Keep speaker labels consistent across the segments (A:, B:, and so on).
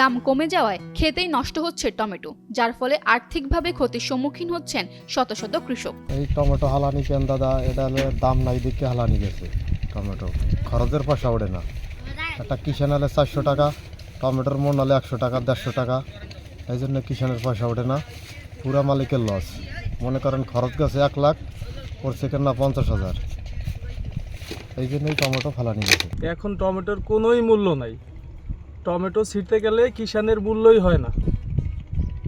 A: দাম কমে যাওয়ায় খেতেই নষ্ট হচ্ছে টমেটো যার ফলে আর্থিকভাবে ক্ষতির সম্মুখীন হচ্ছেন শত শত কৃষক।
B: এই টমেটো হালানি কেন দাদা? এটা দাম নাই দিকে হালানি গেছে টমেটো। খরচের পয়সা ওঠে না। একটা কিষান হলে চারশো টাকা টমেটোর মন হলে একশো টাকা দেড়শো টাকা। এই জন্য কিষানের পয়সা ওঠে না। পুরা মালিকের লস। মনে করেন খরচ গেছে এক লাখ পড়ছে কেন না পঞ্চাশ হাজার। এই জন্যই টমেটো ফালানি গেছে।
C: এখন টমেটোর কোনোই মূল্য নাই। টমেটো ছিঁড়তে গেলে কিষানের মূল্যই হয় না।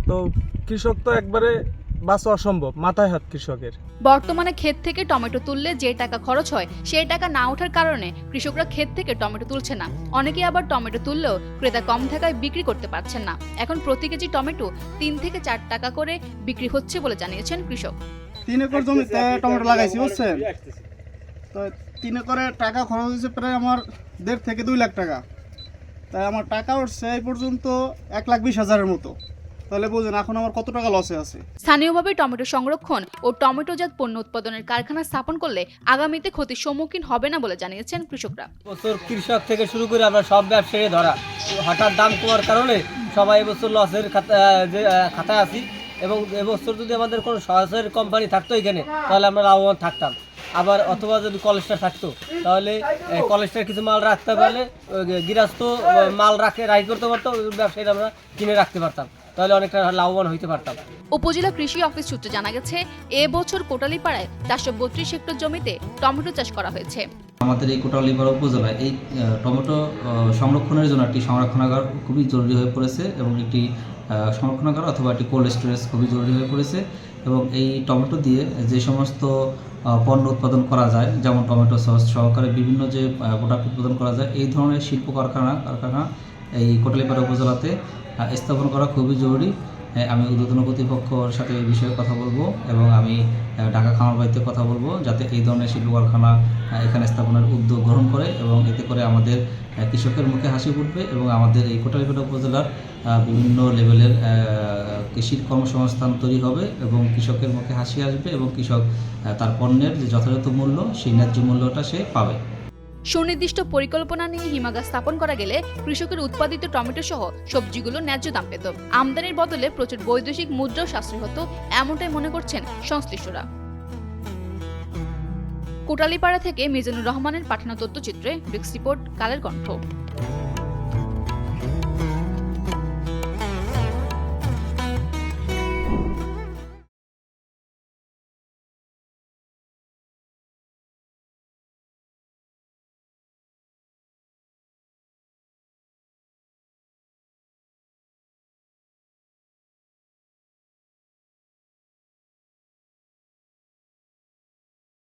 C: তো কৃষক তো একবারে বাঁচা অসম্ভব মাথায় হাত কৃষকের।
A: বর্তমানে ক্ষেত থেকে টমেটো তুললে যে টাকা খরচ হয় সেই টাকা না ওঠার কারণে কৃষকরা ক্ষেত থেকে টমেটো তুলছে না। অনেকে আবার টমেটো তুললেও ক্রেতা কম থাকায় বিক্রি করতে পারছেন না। এখন প্রতি কেজি টমেটো তিন থেকে চার টাকা করে বিক্রি হচ্ছে বলে জানিয়েছেন কৃষক।
D: তিন একর জমিতে টমেটো লাগাইছি বুঝছেন? তো তিন একরে টাকা খরচ হয়েছে প্রায় আমার দেড় থেকে দুই লাখ টাকা। তাই আমার টাকা উঠছে এই পর্যন্ত এক লাখ বিশ হাজারের মতো। তাহলে বুঝেন এখন আমার কত টাকা লসে আছে?
A: স্থানীয়ভাবে টমেটো সংরক্ষণ ও টমেটোজাত পণ্য উৎপাদনের কারখানা স্থাপন করলে আগামীতে ক্ষতির সম্মুখীন হবে না বলে জানিয়েছেন কৃষকরা।
E: বছর কৃষক থেকে শুরু করে আমরা সব ব্যবসায়ী ধরা। হঠাৎ দাম কমার কারণে সবাই এবছর লসের খাতা যে খাতায় আছি। এবং এবছর যদি আমাদের কোনো সরাসরি কোম্পানি থাকতো এখানে তাহলে আমরা লাভবান থাকতাম। আবার অথবা যদি কলেজটা থাকতো তাহলে কলেজটার কিছু মাল রাখতে পারলে গৃহস্থ মাল রাখে রাই করতে পারতো ব্যবসায়ীরা আমরা কিনে রাখতে পারতাম। তাহলে অনেকটা লাভবান হইতে পারতাম।
A: উপজেলা কৃষি অফিস সূত্রে জানা গেছে এ বছর কোটালীপাড়ায় চারশো বত্রিশ হেক্টর জমিতে টমেটো চাষ করা হয়েছে।
F: আমাদের এই কোটালীপাড়া উপজেলায় এই টমেটো সংরক্ষণের জন্য একটি সংরক্ষণাগার খুবই জরুরি হয়ে পড়েছে এবং একটি আহ, সংরক্ষণাগার অথবা একটি কোল্ড স্টোরেজ খুবই জরুরি হয়ে পড়েছে। এবং এই টমেটো দিয়ে যে সমস্ত পণ্য উৎপাদন করা যায়, যেমন টমেটো সস সহকারে বিভিন্ন যে প্রোডাক্ট উৎপাদন করা যায়, এই ধরনের শিল্প কারখানা কারখানা এই কোটালীপাড়া উপজেলাতে স্থাপন করা খুবই জরুরি। আমি ঊর্ধ্বতন কর্তৃপক্ষর সাথে এই বিষয়ে কথা বলব এবং আমি ঢাকা খামার বাড়িতে কথা বলব যাতে এই ধরনের শিল্প কারখানা এখানে স্থাপনের উদ্যোগ গ্রহণ করে এবং এতে করে আমাদের কৃষকের মুখে হাসি ফুটবে এবং আমাদের এই কোটালীপাড়া উপজেলার বিভিন্ন লেভেলের কৃষির কর্মসংস্থান তৈরি হবে এবং কৃষকের মুখে হাসি আসবে এবং কৃষক তার পণ্যের যে যথাযথ মূল্য, সেই ন্যায্য মূল্যটা সে পাবে।
A: সুনির্দিষ্ট পরিকল্পনা নিয়ে হিমাগার স্থাপন করা গেলে কৃষকের উৎপাদিত টমেটো সহ সবজিগুলো ন্যায্য দাম পেত। আমদানির বদলে প্রচুর বৈদেশিক মুদ্রাও সাশ্রয় হতো, এমনটাই মনে করছেন সংশ্লিষ্টরা। কোটালীপাড়া থেকে মিজানুর রহমানের পাঠানো তথ্যচিত্রে ব্রিক্স রিপোর্ট, কালের কণ্ঠ।